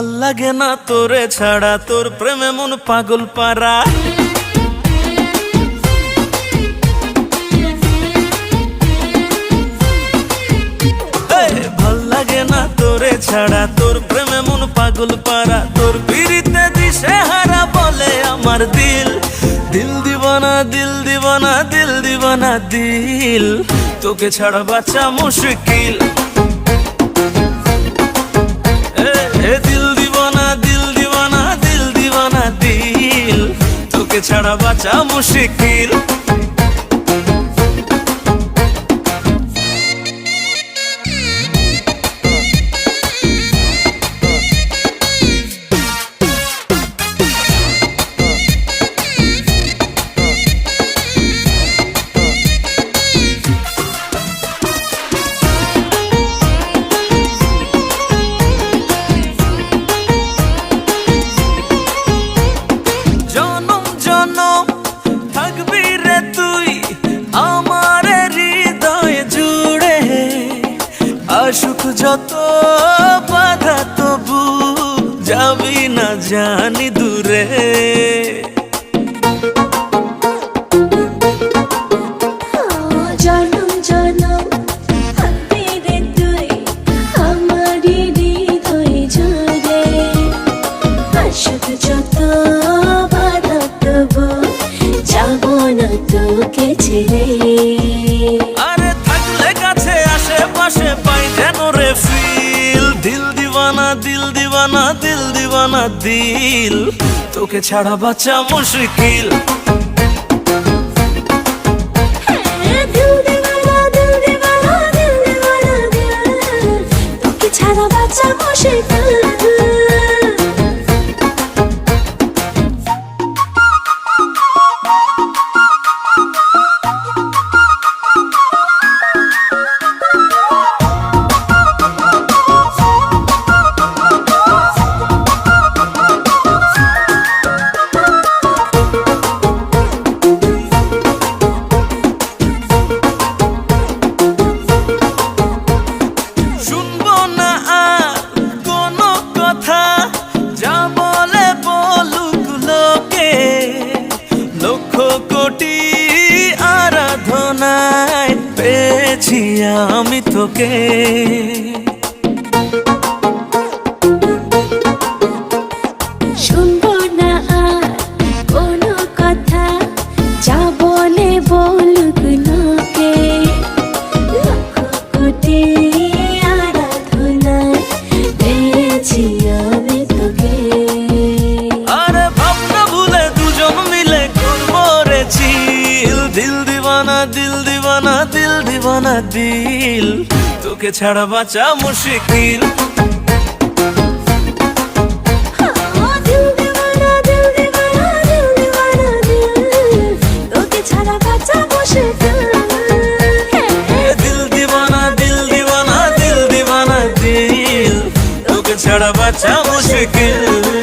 লাগে না তোরে ছাড়া, তোর প্রেমে মন পাগল পারা ভালো লাগে না তোরে ছাড়া, তোর প্রেমে মন পাগল পারা তোর পিড়িতে দিশে হারা বলে আমার দিল। দিল দিবানা দিল দিবানা দিল দিবানা দিল। তোকে ছাড়া বাচ্চা মুশকিল। ছাড়া বাঁচা মুশকিল। যত বাধা তবু যাবি না জানি দূরে। তোকে ছেড়ে। আরে থাকলে কাছে আশেপাশে দিল দিবানা দিল দিবানা দিল। তোকে ছাড়া বাচ্চা মুশকিল। আমি তোকে। শুনব না আর কোনো কথা যা বলে বলুক লোকে। লক্ষ কোটি আরাধনায় পেয়েছি আমি তোকে। আরে ভাবনা ভুলে দুজন মিলে করব রে চিল। দিল দিবানা দিল দিবানা দিল দিবানা দিল, তোকে ছাড়া বাঁচা মুশকিল। ছাড়া বাঁচা দিবানা, দিল দিবানা দিল দিবানা দিল, তোকে ছাড়া বাঁচা মুশকিল।